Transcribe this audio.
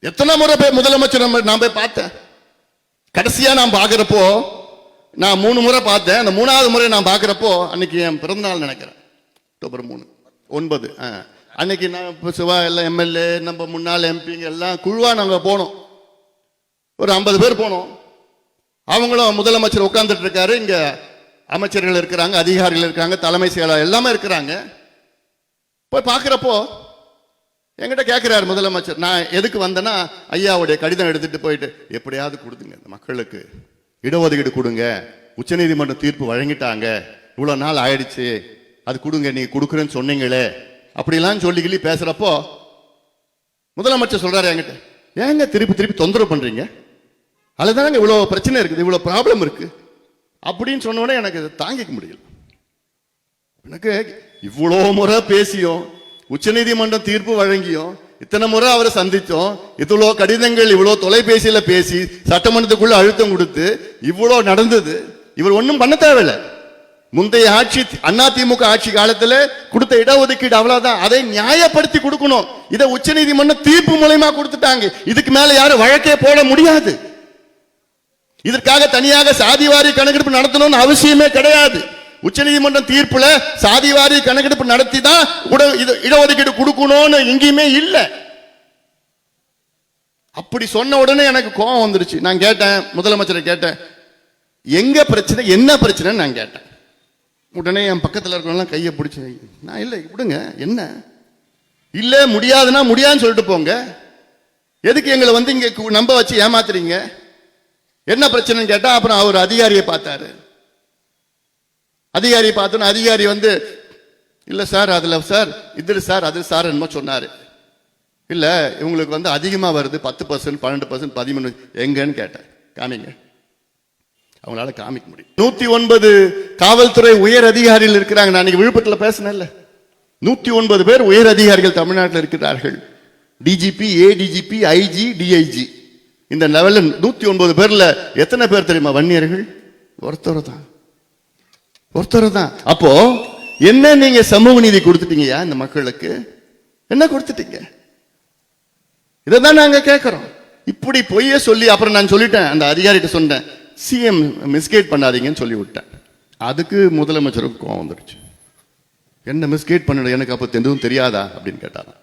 எத்தனை முறை போய் முதலமைச்சர் நம்ம- நான் போய் பார்த்தேன். கடைசியா நான் பார்க்குறப்போ நான் மூணு முறை பார்த்தேன். அந்த மூணாவது முறை நான் பார்க்குறப்போ அன்னைக்கு என் பிறந்தநாள் நினைக்கிறேன். அக்டோபர் மூணு. ஒன்பது. ஆ. அன்னைக்கு நான் இப்போ சிவா எல்லாம் எம்எல்ஏ நம்ம முன்னாள் எம்பிங்க எல்லாம் குழுவா நாங்கள் போனோம். ஒரு ஐம்பது பேர் போனோம். அவங்களும் முதலமைச்சர் உட்கார்ந்துட்டு இருக்காரு. இங்க அமைச்சர்கள் இருக்கிறாங்க அதிகாரிகள் இருக்காங்க தலைமை செயலாளர் எல்லாமே இருக்கிறாங்க. போய் பார்க்குறப்போ என்கிட்ட கேட்குறாரு முதலமைச்சர். நான் எதுக்கு வந்தேன்னா ஐயாவுடைய கடிதம் எடுத்துட்டு போயிட்டு எப்படியாவது கொடுத்துங்க இந்த மக்களுக்கு. இடஒதுக்கீடு கொடுங்க. உச்சநீதிமன்ற தீர்ப்பு வழங்கிட்டாங்க. இவ்வளோ நாள் ஆயிடுச்சு. அது கொடுங்க நீங்கள் கொடுக்குறேன்னு சொன்னீங்களே. அப்படிலாம் சொல்லி கிள்ளி பேசுகிறப்போ முதலமைச்சர் சொல்கிறாரு என்கிட்ட ஏங்க திருப்பி திருப்பி தொந்தரவு பண்ணுறீங்க அதுதானங்க இவ்வளோ பிரச்சனை இருக்குது இவ்வளோ ப்ராப்ளம் இருக்குது அப்படின்னு சொன்னோடனே எனக்கு அதை தாங்கிக்க முடியல. எனக்கு இவ்வளோ முறை பேசியும் உச்சநீதிமன்றம் தீர்ப்பு வழங்கியும் இத்தனை முறை அவரை சந்தித்தோம். இவ்வளோ கடிதங்கள் இவ்வளோ தொலைபேசியில் பேசி சட்டமன்றத்துக்குள்ள அழுத்தம் கொடுத்து இவ்வளோ நடந்தது. இவர் ஒன்றும் பண்ண தேவையில்லை. முந்தைய ஆட்சி அதிமுக ஆட்சி காலத்தில் கொடுத்த இடஒதுக்கீடு அவ்வளவுதான். அதை நியாயப்படுத்தி கொடுக்கணும். இதை உச்சநீதிமன்றம் தீர்ப்பு மூலயமா கொடுத்துட்டாங்க. இதுக்கு மேல யாரும் வழக்கே போட முடியாது. இதற்காக தனியாக சாதிவாரி கணக்கெடுப்பு நடத்தணும்னு அவசியமே கிடையாது. உச்சநீதிமன்றம் தீர்ப்புல சாதிவாரி கணக்கெடுப்பு நடத்தி தான் உட- இது இடஒதுக்கீடு கொடுக்கணும்னு எங்கேயுமே இல்லை. அப்படி சொன்ன உடனே எனக்கு கோபம் வந்துருச்சு. நான் கேட்டேன் முதலமைச்சரை கேட்டேன். எங்க பிரச்சனை என்ன பிரச்சனைன்னு நான் கேட்டேன். உடனே என் பக்கத்தில் இருக்கிறவங்களாம் கையை பிடிச்சி நான் இல்லை விடுங்க என்ன? இல்லை முடியாதுன்னா முடியாதுன்னு சொல்லிட்டு போங்க. எதுக்கு எங்களை வந்து இங்கே நம்ப வச்சு ஏமாத்துறீங்க? என்ன பிரச்சனைன்னு கேட்டால் அப்புறம் அவர் அதிகாரியை பார்த்தாரு. அதிகாரி பார்த்தோன்னா அதிகாரி வந்து இல்ல சார் அதுல சார் இது சார் அது சார் என்னமோ சொன்னாரு. இல்ல இவங்களுக்கு வந்து அதிகமா வருது பத்து பர்சன்ட் பன்னெண்டு பர்சன்ட் பதிமூணு எங்கன்னு கேட்டேன். காமிங்க. அவங்களால காமிக்க முடியும். நூத்தி ஒன்பது காவல்துறை உயர் அதிகாரிகள் இருக்கிறாங்க. நான் இன்னைக்கு விழுப்புரத்தில் பேசினேன்ல. நூத்தி ஒன்பது பேர் உயர் அதிகாரிகள் தமிழ்நாட்டில் இருக்கிறார்கள். டிஜிபி ஏடிஜிபி ஐஜி டிஐஜி இந்த லெவலில் நூத்தி ஒன்பது பேர்ல எத்தனை பேர் தெரியுமா? வன்னியர்கள்? ஒருத்தர் தான். ஒருத்தர் தான். அப்போ என்ன நீங்க சமூக நீதி கொடுத்துட்டீங்கயா இந்த மக்களுக்கு? என்ன கொடுத்துட்டீங்க? இதை தான் நாங்க கேட்கிறோம் இப்படி பொய்ய சொல்லி அப்புறம் நான் சொல்லிட்டேன் அந்த அதிகாரிகிட்ட சொன்னேன். சிஎம் மிஸ்கேட் பண்ணாதீங்கன்னு சொல்லி விட்டேன். அதுக்கு முதலமைச்சருக்கு கோவம் வந்துடுச்சு என்ன மிஸ்கேட் பண்ணணும் எனக்கு அப்போ எதுவும் தெரியாதா? அப்படின்னு கேட்டாரான்